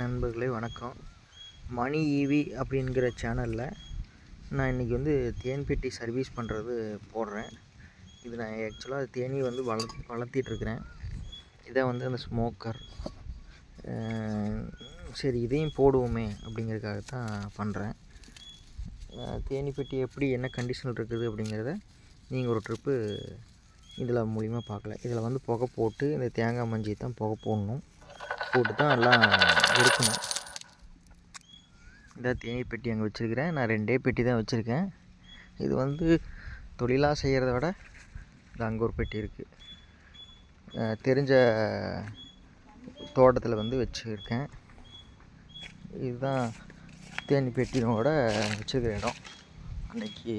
நண்பர்களே வணக்கம். மணி ஈவி அப்படிங்கிற சேனலில் நான் இன்றைக்கி வந்து தேன் பெட்டி சர்வீஸ் பண்ணுறது போடுறேன். இது நான் ஆக்சுவலாக தேனி வந்து வள வளர்த்திட்ருக்குறேன் இதான் வந்து அந்த ஸ்மோக்கர் சரி இதையும் போடுவோமே அப்படிங்கிறதுக்காக தான் பண்ணுறேன் தேனி பெட்டி எப்படி என்ன கண்டிஷனில் இருக்குது அப்படிங்கிறத நீங்கள் ஒரு ட்ரிப்பு இதில் மூலிமா பார்க்கலாம். இதில் வந்து புகை போட்டு இந்த தேங்காய் மஞ்சி தான் புகை போடணும். போட்டு தான் எல்லாம் இருக்கணும். இதான் தேனீ பெட்டி அங்கே வச்சுருக்கிறேன். நான் ரெண்டே பெட்டி தான் வச்சுருக்கேன். இது வந்து தொழிலாக செய்கிறத விட இது அங்கே ஒரு பெட்டி இருக்குது தெரிஞ்ச தோட்டத்தில் வந்து வச்சுருக்கேன். இதுதான் தேனி பெட்டியோட வச்சுருக்கிற இடம். அன்னைக்கு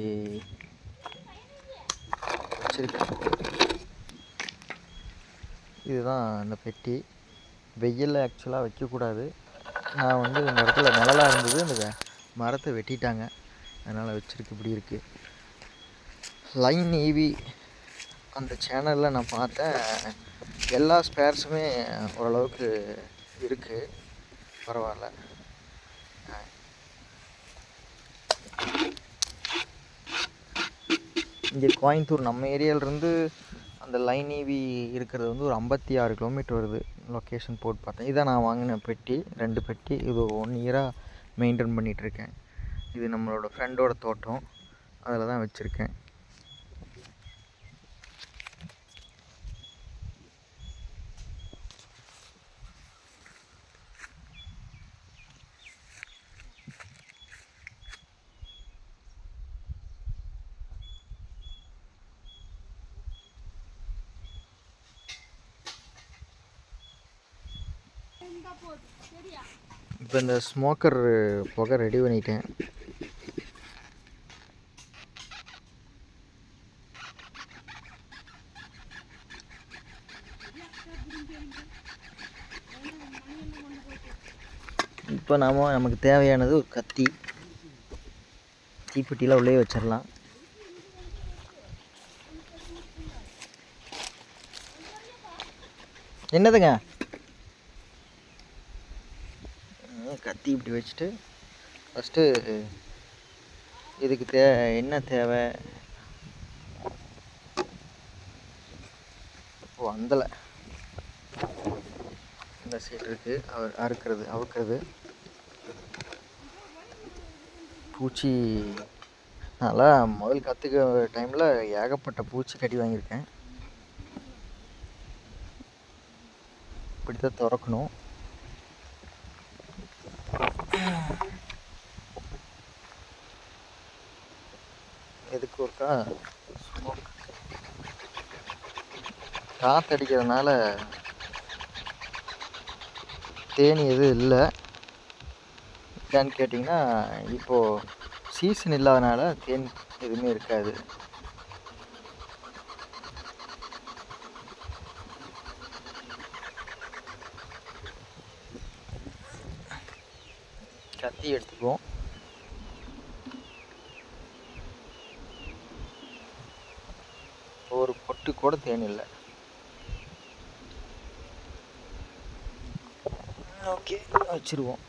வச்சுருக்கேன். இதுதான் அந்த பெட்டி. வெயிலில் ஆக்சுவலாக வைக்கக்கூடாது. நான் வந்து இந்த இடத்துல நிழலாக இருந்தது அந்த மரத்தை வெட்டிட்டாங்க. அதனால் வச்சுருக்கு இப்படி இருக்குது லைன் ஈவி அந்த சேனலில் நான் பார்த்தேன். எல்லா ஸ்பேர்ஸுமே ஓரளவுக்கு இருக்குது பரவாயில்ல. இங்கே கோயம்புத்தூர் நம்ம ஏரியாவிலேருந்து அந்த லைன் ஈவி இருக்கிறது வந்து ஒரு ஐம்பத்தி ஆறு கிலோமீட்டர் வருது. லொக்கேஷன் போட்டு பார்த்தேன். இதான் நான் வாங்கின பெட்டி ரெண்டு பெட்டி. இது ஒன் இயராக மெயின்டைன் பண்ணிகிட்ருக்கேன் இது நம்மளோட ஃப்ரெண்டோட தோட்டம். அதில் தான் வச்சுருக்கேன். இப்போ இந்த ஸ்மோக்கர் புகை ரெடி பண்ணிட்டேன். இப்போ நாம் நமக்கு தேவையானது ஒரு கத்தி. தீப்பெட்டியில் உள்ளே வச்சிடலாம். என்னதுங்க? கத்தி இப்படி வச்சுட்டு ஃபஸ்ட்டு இதுக்கு தே என்ன தேவை? ஓ அந்தலை. இந்த சைடு இருக்குது அவர் அறுக்கிறது அவுக்கிறது. பூச்சி நல்லா முதல் கற்றுக்க டைமில் ஏகப்பட்ட பூச்சி கட்டி வாங்கியிருக்கேன். இப்படி தான் திறக்கணும். பார்த்தா ஒருக்கா அடிக்கிறதுனால காற்றடிக்கிறதுனால தேனி எதுவும் இல்லை. ஏன்னு கேட்டிங்கன்னா இப்போது சீசன் இல்லாதனால தேன் எதுவுமே இருக்காது. கத்தி எடுத்துக்குவோம். பொட்டு கூட தேன் இல்லை ஓகே வச்சிருவோம்.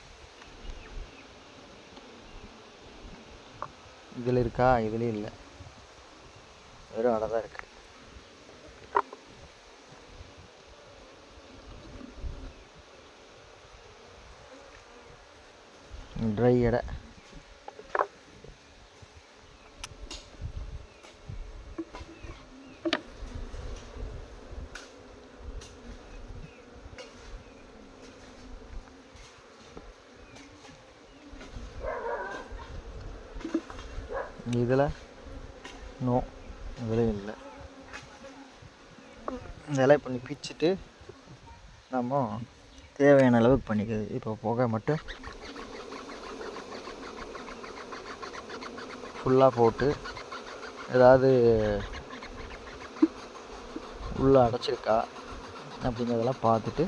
இதில் இருக்கா? இதுலேயும் இல்லை. வெறும் அடை தான் இருக்குது ட்ரை எடை இதில் நோ இதுலேயும் இல்லை வச்சுட்டு நம்ம தேவையான அளவுக்கு பண்ணிக்கிறது. இப்போ புகை மட்டும் ஃபுல்லாக போட்டு ஏதாவது உள்ளே அடைச்சிருக்கா அப்படிங்கிறதெல்லாம் பார்த்துட்டு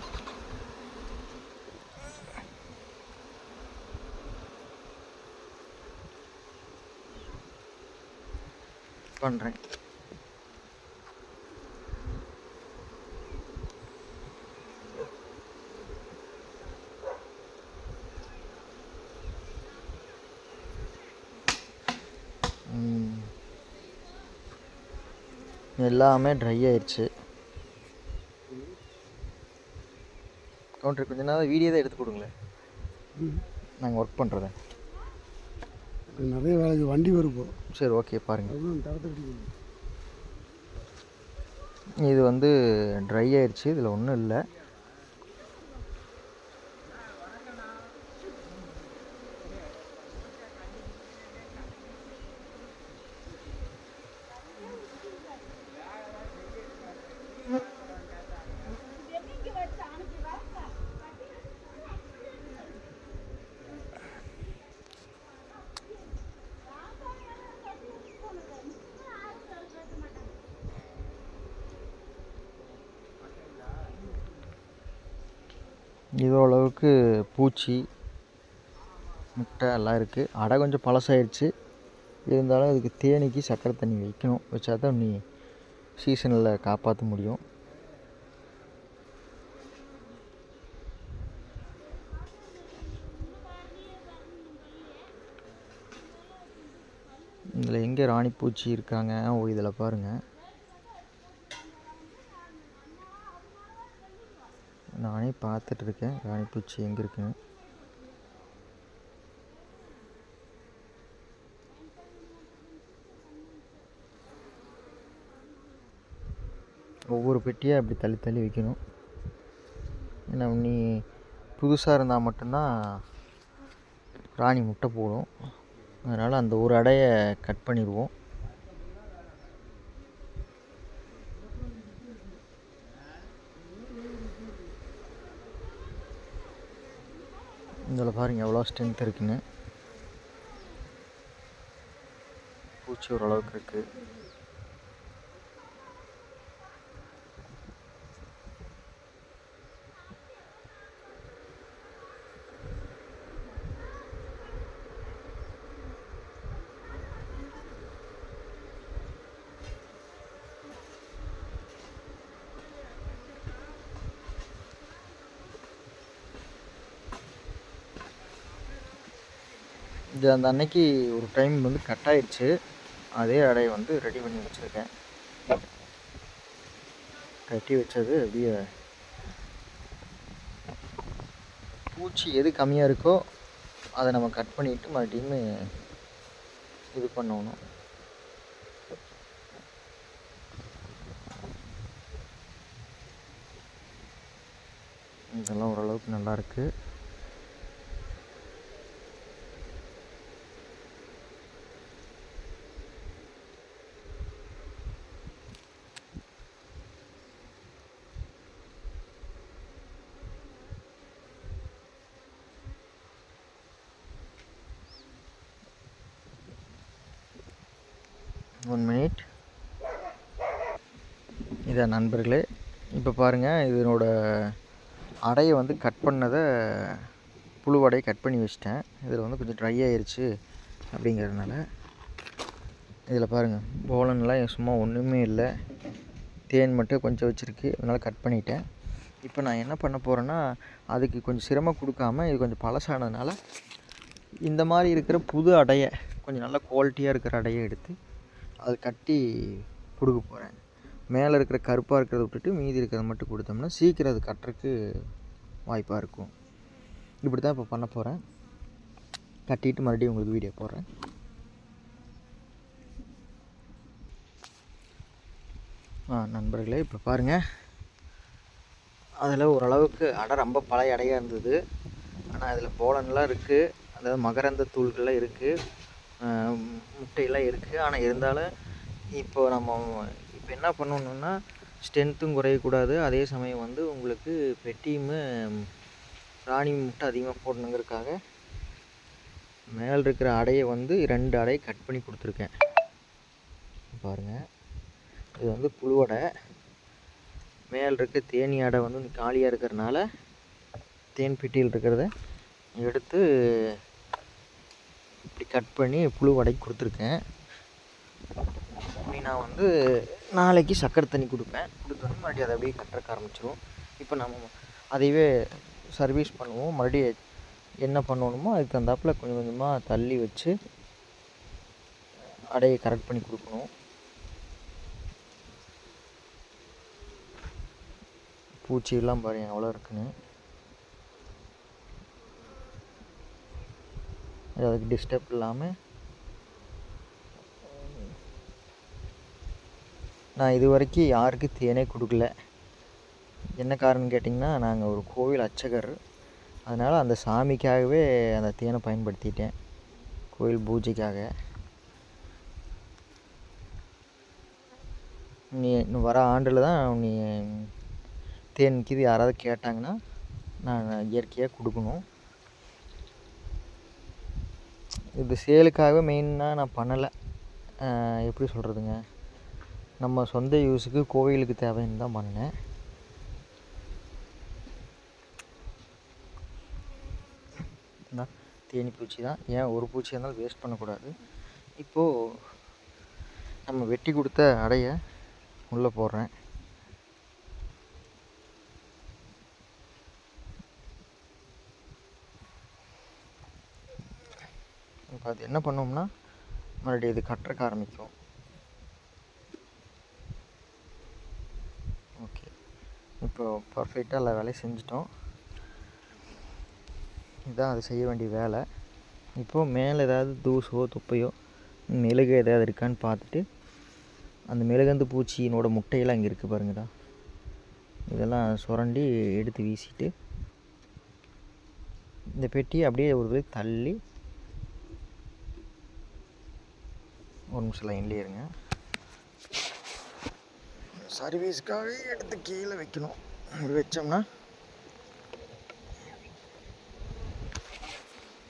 பண்ணுறேன் எல்லாமே ட்ரை ஆயிடுச்சு கவுண்டர் கொஞ்ச நேரம் வீடியோ தான் எடுத்து கொடுங்களேன். நாங்கள் ஒர்க் பண்ணுறத நிறைய வேலைக்கு வண்டி வரும் இப்போ. சரி ஓகே பாருங்கள் இது வந்து ட்ரை ஆயிடுச்சு இதில் ஒன்றும் இல்லை. இதோ அளவுக்கு பூச்சி முட்டை எல்லாம் இருக்குது அடை கொஞ்சம் பழசாயிடுச்சு இருந்தாலும் அதுக்கு தேனிக்கு சக்கரை தண்ணி வைக்கணும். வச்சா தான் நீ சீசனில் காப்பாற்ற முடியும். இதில் எங்கே ராணி பூச்சி இருக்காங்க? ஓ இதில் பாருங்கள் நானே பார்த்துட்டு இருக்கேன் ராணிப்பூச்சி எங்கே இருக்குன்னு. ஒவ்வொரு பெட்டியாக அப்படி தள்ளி தள்ளி வைக்கணும். ஏன்னா நீ புதுசாக இருந்தால் மட்டும்தான் ராணி முட்டை போடும். அதனால் அந்த ஒரு அடையை கட் பண்ணிடுவோம். இதில் பாருங்கள் எவ்வளோ ஸ்ட்ரென்த் இருக்குன்னு. பூச்சி ஓரளவுக்கு இருக்குது இது அந்த அன்னைக்கு ஒரு டைம் வந்து கட் ஆயிடுச்சு. அதே அடையை வந்து ரெடி பண்ணி வச்சுருக்கேன். கட்டி வச்சது அப்படியே பூச்சி எது கம்மியாக இருக்கோ அதை நம்ம கட் பண்ணிவிட்டு மறுபடியும் இது பண்ணணும். இதெல்லாம் ஓரளவுக்கு நல்லாயிருக்கு ஒன் மினிட். இதை நண்பர்களே இப்போ பாருங்கள் இதனோட அடையை வந்து கட் பண்ணதை புழுவடையை கட் பண்ணி வச்சிட்டேன். இதில் வந்து கொஞ்சம் ட்ரை ஆயிடுச்சு அப்படிங்கிறதுனால இதில் பாருங்கள் போலன்லாம் சும்மா ஒன்றுமே இல்லை. தேன் மட்டும் கொஞ்சம் வச்சுருக்கு அதனால் கட் பண்ணிட்டேன். இப்போ நான் என்ன பண்ண போகிறேன்னா அதுக்கு கொஞ்சம் சிரமம் கொடுக்காம இது கொஞ்சம் பழசானதுனால இந்த மாதிரி இருக்கிற புது அடையை கொஞ்சம் நல்ல குவாலிட்டியாக இருக்கிற அடையை எடுத்து அது கட்டி கொடுக்க போகிறேன் மேலே இருக்கிற கருப்பாக இருக்கிறத விட்டுட்டு மீதி இருக்கிறத மட்டும் கொடுத்தோம்னா சீக்கிரம் அது கட்டுறதுக்கு வாய்ப்பாக இருக்கும். இப்படி தான் இப்போ பண்ண போகிறேன் கட்டிட்டு மறுபடியும் உங்களுக்கு வீடியோ போடுறேன். ஆ நண்பர்களே இப்போ பாருங்கள் அதில் ஓரளவுக்கு அடை ரொம்ப பழைய அடையாக இருந்தது. ஆனால் அதில் போலன்லாம் இருக்குது அதாவது மகரந்த தூள்கள்லாம் இருக்குது முட்டையெல்லாம் இருக்குது ஆனால் இருந்தாலும் இப்போ நம்ம இப்போ என்ன பண்ணணுன்னா ஸ்ட்ரென்த்தும் குறையக்கூடாது. அதே சமயம் வந்து உங்களுக்கு பெட்டியுமே ராணி முட்டை அதிகமாக போடணுங்கிறதுக்காக மேலே இருக்கிற அடையை வந்து ரெண்டு அடையை கட் பண்ணி கொடுத்துருக்கேன். பாருங்கள் இது வந்து புழுவடை. மேல் இருக்க தேனி அடை வந்து காலியாக இருக்கிறனால தேன் பெட்டியில் இருக்கிறத எடுத்து இப்படி கட் பண்ணி புழு வடைக்கு கொடுத்துருக்கேன். அப்படி நான் வந்து நாளைக்கு சக்கரை தண்ணி கொடுப்பேன். கொடுத்தோன்னே மறுபடியும் அதை அப்படியே கட்டுறக்க ஆரம்பிச்சிடும் இப்போ நம்ம அதையவே சர்வீஸ் பண்ணுவோம். மறுபடியும் என்ன பண்ணணுமோ அதுக்கு தகுந்தாப்பில் கொஞ்சம் கொஞ்சமாக தள்ளி வச்சு அடையை கரெக்ட் பண்ணி கொடுக்கணும். பூச்சியெல்லாம் பாருங்கள் எவ்வளோ இருக்குன்னு. அதுக்கு டிஸ்டர்ப் இல்லாமல் நான் இது வரைக்கும் யாருக்கும் தேனே கொடுக்கல. என்ன காரணம் கேட்டிங்கன்னா நாங்கள் ஒரு கோவில் அர்ச்சகர். அதனால் அந்த சாமிக்காகவே அந்த தேனை பயன்படுத்திட்டேன். கோயில் பூஜைக்காக. நீ இன்னும் வர ஆண்டில் தான் நீ தேன் கீது யாராவது கேட்டாங்கன்னா நான் இயற்கையாக கொடுக்கணும். இது சேலுக்காகவே மெயினாக நான் பண்ணலை. எப்படி சொல்கிறதுங்க நம்ம சொந்த யூஸுக்கு கோவிலுக்கு தேவைன்னு தான் பண்ணேன். தான் தேனி பூச்சி தான். ஏன் ஒரு பூச்சி இருந்தாலும் வேஸ்ட் பண்ணக்கூடாது. இப்போது நம்ம வெட்டி கொடுத்த அடையை உள்ளே போடுறேன். அது என்ன பண்ணோம்னா மறுபடியும் இது கட்டுறக்க ஆரம்பிக்கும். ஓகே இப்போ பர்ஃபெக்டாக எல்லா வேலையும் செஞ்சிட்டோம். இதுதான் அது செய்ய வேண்டிய வேலை. இப்போது மேலே ஏதாவது தூசோ துப்பையோ மெழுகு ஏதாவது இருக்கான்னு பார்த்துட்டு அந்த மெழுகந்து பூச்சியினோட முட்டையெல்லாம் இங்கே இருக்குது பாருங்கடா. இதெல்லாம் சுரண்டி எடுத்து வீசிட்டு இந்த பெட்டியை அப்படியே ஒரு தள்ளி ஒரு நிமிஷம் லைன்லேயே இருங்க. சர்வீஸ்க்காக எடுத்து கீழே வைக்கணும். இப்படி வச்சோம்னா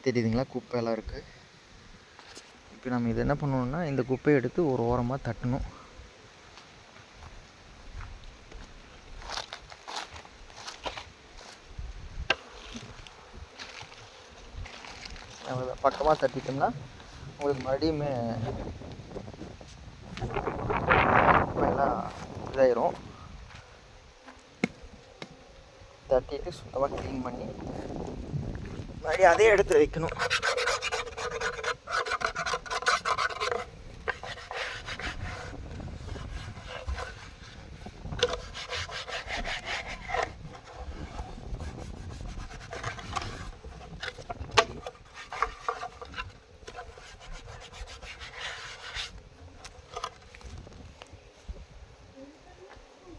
தெரியுதுங்களா? குப்பையெல்லாம் இருக்குது இப்போ நம்ம இது என்ன பண்ணணும்னா இந்த குப்பையை எடுத்து ஒரு ஓரமாக தட்டணும். பக்கமாக தட்டிட்டோம்னா உங்களுக்கு மறுபடியும் இதாயிரும். தட்டிட்டு சுத்தமாக க்ளீன் பண்ணி மறுபடியும் அதே இடத்துல வைக்கணும்.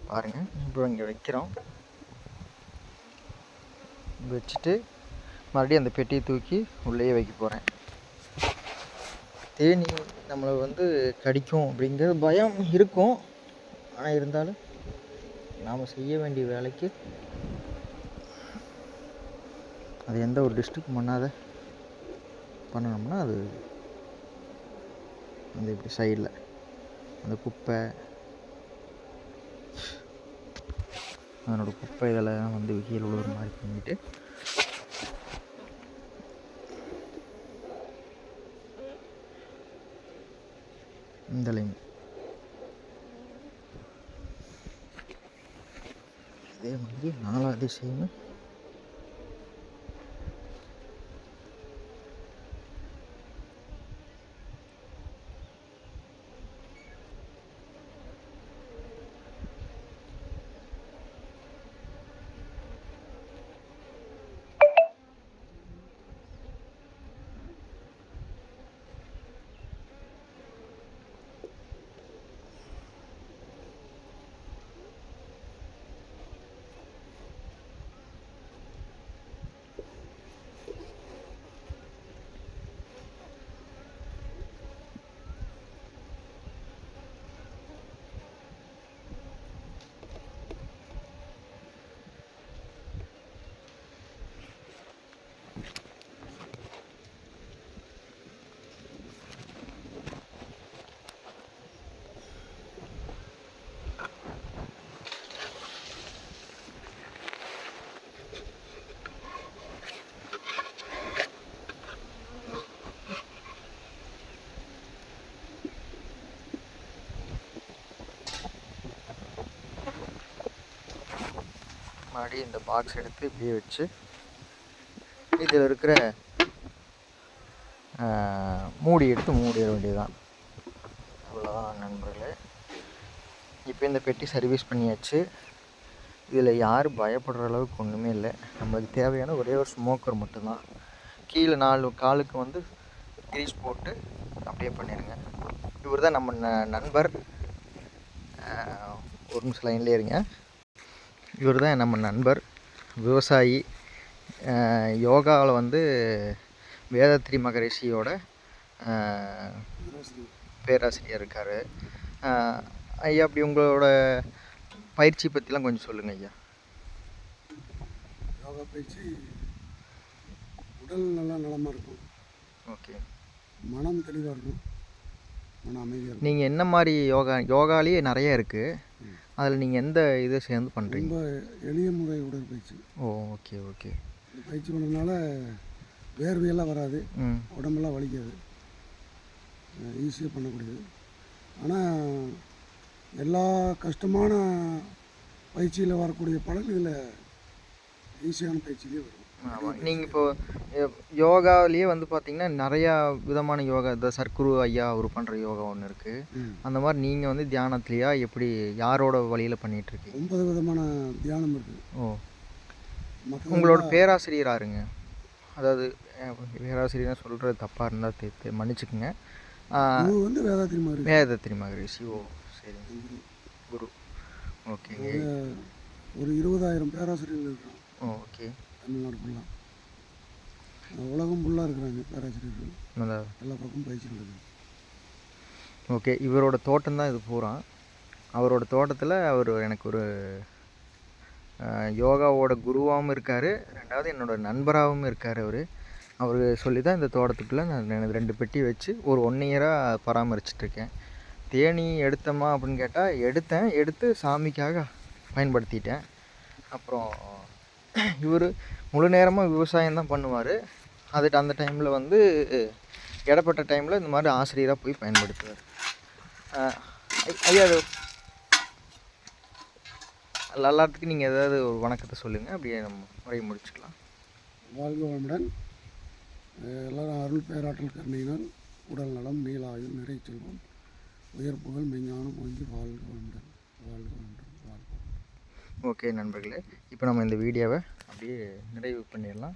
பாருங்கள் இப்போ இங்கே வைக்கிறோம். வச்சுட்டு மறுபடியும் அந்த பெட்டியை தூக்கி உள்ளேயே வைக்க போகிறேன் தேனி நம்மளை வந்து கடிக்கும் அப்படிங்கிற பயம் இருக்கும். ஆனால் இருந்தாலும் நாம் செய்ய வேண்டிய வேலைக்கு அது எந்த ஒரு டிஸ்ட்ரிக்ட் பண்ணாத பண்ணணும்னா அது அந்த இப்படி சைடில் அந்த குப்பை அதனோட குப்பை இதெல்லாம் வந்து கீழே விழுகிற மாதிரி பண்ணிட்டு. இந்த லைன் அதே மாதிரி நாலாவது செய்யணும் முன்னாடி இந்த பாக்ஸ் எடுத்து இப்படியே வச்சு இதில் இருக்கிற மூடி எடுத்து மூடிட வேண்டியதுதான். அவ்வளோதான் நண்பர்களே. இப்போ இந்த பெட்டி சர்வீஸ் பண்ணியாச்சு. இதில் யாரும் பயப்படுற அளவுக்கு ஒன்றுமே இல்லை. நம்மளுக்கு தேவையான ஒரே ஒரு ஸ்மோக்கர் மட்டும்தான். கீழே நாலு காலுக்கு வந்து கிரீஸ் போட்டு அப்படியே பண்ணிடுங்க. இவர் தான் நம்ம ந நண்பர். ஒரு நிமிஷம் லைன்லேயே இருங்க. இவர் தான் நம்ம நண்பர் விவசாயி. யோகாவில் வந்து வேதத்ரி மகரிஷியோட பேராசிரியர் இருக்கார். ஐயா அப்படி உங்களோட பயிற்சி பற்றிலாம் கொஞ்சம் சொல்லுங்கள் ஐயா. யோகா பயிற்சி உடல் நல்லா நலமாக இருக்கும். ஓகே. மனம் தெளிவாக இருக்கும். மனம் அமைதியாக இருக்கும். நீங்கள் என்ன மாதிரி யோகா யோகாலேயே நிறைய இருக்குது அதில் நீங்கள் எந்த இதை சேர்ந்து பண்ணுறீங்க ரொம்ப எளிய முறை உடற்பயிற்சி. ஓ ஓகே ஓகே. பயிற்சி பண்ணுறதுனால வேர்வையெல்லாம் வராது. உடம்பெல்லாம் வலிக்காது. ஈஸியாக பண்ணக்கூடியது. ஆனால் எல்லா கஷ்டமான பயிற்சியில் வரக்கூடிய பலன் இதில் ஈஸியான பயிற்சியிலே வரும். நீங்கள் இப்போ யோகாவிலேயே வந்து பார்த்தீங்கன்னா நிறையா விதமான யோகா இந்த சர்க்குரு ஐயா அவர் பண்ணுற யோகா ஒன்று இருக்குது. அந்த மாதிரி நீங்கள் வந்து தியானத்துலையா எப்படி யாரோட வழியில் பண்ணிகிட்ருக்கீங்க ஒன்பது விதமான தியானம் இருக்குது ஓ. உங்களோட பேராசிரியர் யாருங்க? அதாவது பேராசிரியர் சொல்கிறது தப்பாக இருந்தால் தே மன்னிச்சுக்குங்க. வந்து வேதாத்திரி மாதிரி வேதத்திரி மகரிஷி. ஓ சரிங்க. குரு. ஓகேங்க. ஒரு இருபதாயிரம் பேராசிரியர்கள் இருக்கிறாங்க ஓ ஓகே. தமிழ்நாடு ஃபுல்லாக உலகம் ஃபுல்லாக இருக்கிறாங்க பேராசிரியர்கள். எல்லா பக்கமும் பயிற்சி நடக்குது. ஓகே இவரோட தோட்டம் தான் இது பூரா. அவரோட தோட்டத்தில் அவர் எனக்கு ஒரு யோகாவோட குருவாகவும் இருக்கார். ரெண்டாவது என்னோட நண்பராகவும் இருக்கார் அவர். அவர் சொல்லி தான் இந்த தோட்டத்துக்குள்ளே நான் எனக்கு ரெண்டு பெட்டி வச்சு ஒரு ஒன் இயராக பராமரிச்சிட்ருக்கேன். தேனி எடுத்தோமா அப்படின்னு கேட்டால் எடுத்தேன் எடுத்து சாமிக்காக பயன்படுத்திட்டேன். அப்புறம் இவர் முழு நேரமாக விவசாயம் தான் பண்ணுவார். அதுட்டு அந்த டைமில் வந்து இடப்பட்ட டைமில் இந்த மாதிரி ஆசிரியராக போய் பயன்படுத்துவார். ஐயா அது எல்லாத்துக்கும் நீங்கள் ஏதாவது ஒரு வணக்கத்தை சொல்லுங்கள் அப்படியே நம்ம முறையை முடிச்சுக்கலாம். வாழ்க வளமுடன். எல்லாரும் அருள் பேராற்றல் கருணையினால் உடல் நலம் நீலாயுள் நிறை செல்வம். உயர் புகழ் மெஞ்ஞானம் ஓங்கி வாழ்க வளமுடன். வாழ்க வளமுடன். ஓகே நண்பர்களே இப்போ நம்ம இந்த வீடியோவை அப்படியே நிறைவு பண்ணிடலாம்.